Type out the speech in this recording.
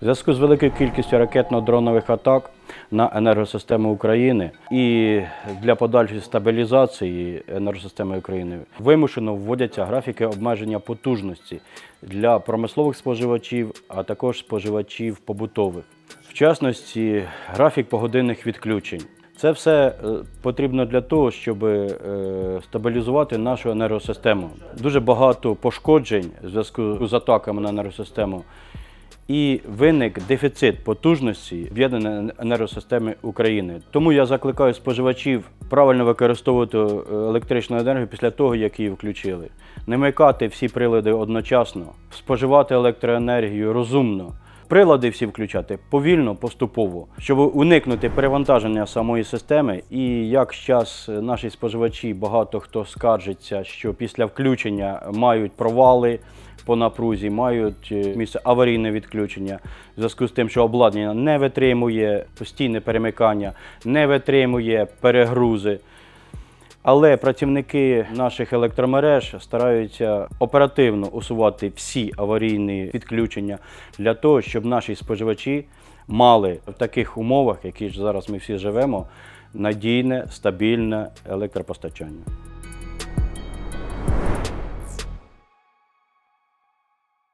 В зв'язку з великою кількістю ракетно-дронових атак на енергосистему України і для подальшої стабілізації енергосистеми України вимушено вводяться графіки обмеження потужності для промислових споживачів, а також споживачів побутових. В частності, графік погодинних відключень. Це все е, потрібно для того, щоб е, стабілізувати нашу енергосистему. Дуже багато пошкоджень в зв'язку з атаками на енергосистему. І виник дефіцит потужності об'єднаної енергосистеми України. Тому я закликаю споживачів правильно використовувати е, електричну енергію після того, як її включили. Не микати всі прилади одночасно, споживати електроенергію розумно. Прилади всі включати повільно, поступово, щоб уникнути перевантаження самої системи. І як зараз наші споживачі, багато хто скаржиться, що після включення мають провали по напрузі, мають е, місце аварійне відключення в зв'язку з тим, що обладнання не витримує постійне перемикання, не витримує перегрузи. Але працівники наших електромереж стараються оперативно усувати всі аварійні відключення для того, щоб наші споживачі мали в таких умовах, які ж зараз ми всі живемо, надійне, стабільне електропостачання.